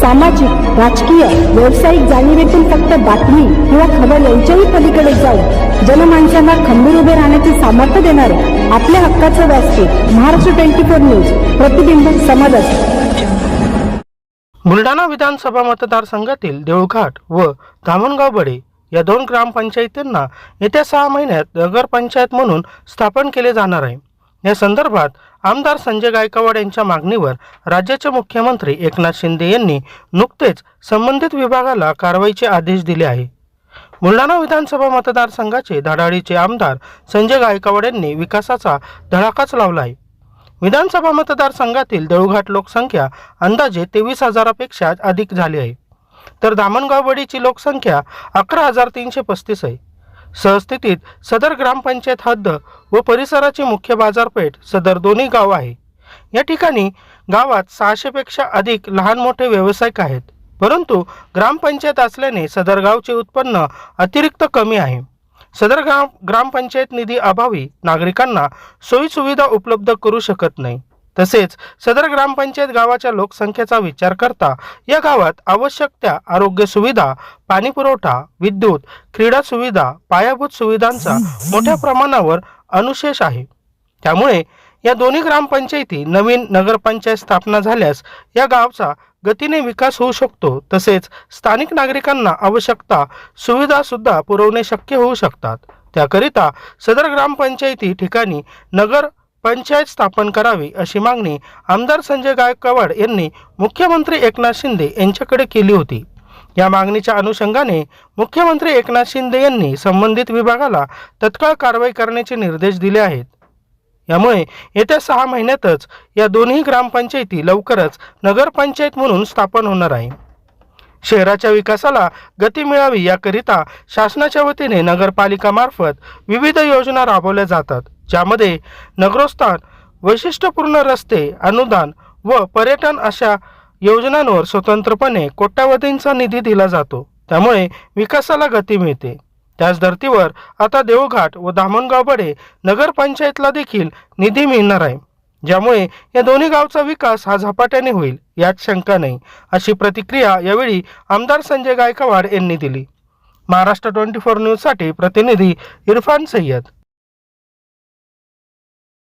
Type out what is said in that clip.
सामाजिक राजकीय व्यावसायिक जाणीवेतून फक्त बातमी किंवा खबर यांच्याही पलीकडे जाऊन जनमानसांना खंबीर उभे राहण्याचे सामर्थ्य देणारे आपल्या हक्काचं व्यासपीठ महाराष्ट्र ट्वेंटी फोर न्यूज प्रतिबिंब समाजाचे. बुलढाणा विधानसभा मतदारसंघातील देऊळघाट व धामणगाव बडे या दोन ग्रामपंचायतींना येत्या सहा महिन्यात नगरपंचायत म्हणून स्थापन केले जाणार आहे. या संदर्भात आमदार संजय गायकवाड यांच्या मागणीवर राज्याचे मुख्यमंत्री एकनाथ शिंदे यांनी नुकतेच संबंधित विभागाला कारवाईचे आदेश दिले आहे. बुलढाणा विधानसभा मतदारसंघाचे धडाडीचे आमदार संजय गायकवाड यांनी विकासाचा धडाकाच लावला आहे. विधानसभा मतदारसंघातील देऊळघाट लोकसंख्या अंदाजे तेवीस हजारापेक्षा अधिक झाली आहे. तर धामणगाववाडीची लोकसंख्या अकरा हजार तीनशे पस्तीस आहे. सहस्थितीत सदर ग्रामपंचायत हद्द व परिसराची मुख्य बाजारपेठ सदर दोन्ही गाव आहे. या ठिकाणी गावात सहाशेपेक्षा अधिक लहान मोठे व्यावसायिक आहेत. परंतु ग्रामपंचायत असल्याने सदर गावचे उत्पन्न अतिरिक्त कमी आहे. सदर ग्राम ग्रामपंचायत निधी अभावी नागरिकांना सोयीसुविधा उपलब्ध करू शकत नाही. तसेच सदर ग्रामपंचायत गावाच्या लोकसंख्येचा विचार करता या गावात आवश्यक त्या आरोग्य सुविधा पाणी पुरवठा विद्युत क्रीडा सुविधा पायाभूत सुविधांचा मोठ्या प्रमाणावर अनुशेष आहे. त्यामुळे या दोन्ही ग्रामपंचायती नवीन नगरपंचायत स्थापना झाल्यास या गावचा गतीने विकास होऊ शकतो. तसेच स्थानिक नागरिकांना आवश्यकता सुविधा सुद्धा पुरवणे शक्य होऊ शकतात. त्याकरिता सदर ग्रामपंचायती ठिकाणी नगर पंचायत स्थापन करावी अशी मागणी आमदार संजय गायकवाड यांनी मुख्यमंत्री एकनाथ शिंदे यांच्याकडे केली होती. या मागणीच्या अनुषंगाने मुख्यमंत्री एकनाथ शिंदे यांनी संबंधित विभागाला तत्काळ कारवाई करण्याचे निर्देश दिले आहेत. यामुळे येत्या सहा महिन्यातच या दोन्ही ग्रामपंचायती लवकरच नगरपंचायत म्हणून स्थापन होणार आहे. शहराच्या विकासाला गती मिळावी याकरिता शासनाच्या वतीने नगरपालिकामार्फत विविध योजना राबवल्या जातात. ज्यामध्ये नगरोस्थान वैशिष्ट्यपूर्ण रस्ते अनुदान व पर्यटन अशा योजनांवर स्वतंत्रपणे कोट्यावधींचा निधी दिला जातो. त्यामुळे विकासाला गती मिळते. त्याच धर्तीवर आता देवघाट व दामणगावबडे नगरपंचायतला देखील निधी मिळणार आहे. ज्यामुळे या दोन्ही गावचा विकास हा झपाट्याने होईल यात शंका नाही अशी प्रतिक्रिया यावेळी आमदार संजय गायकवाड यांनी दिली. महाराष्ट्र ट्वेंटी फोर न्यूजसाठी प्रतिनिधी इरफान सय्यद.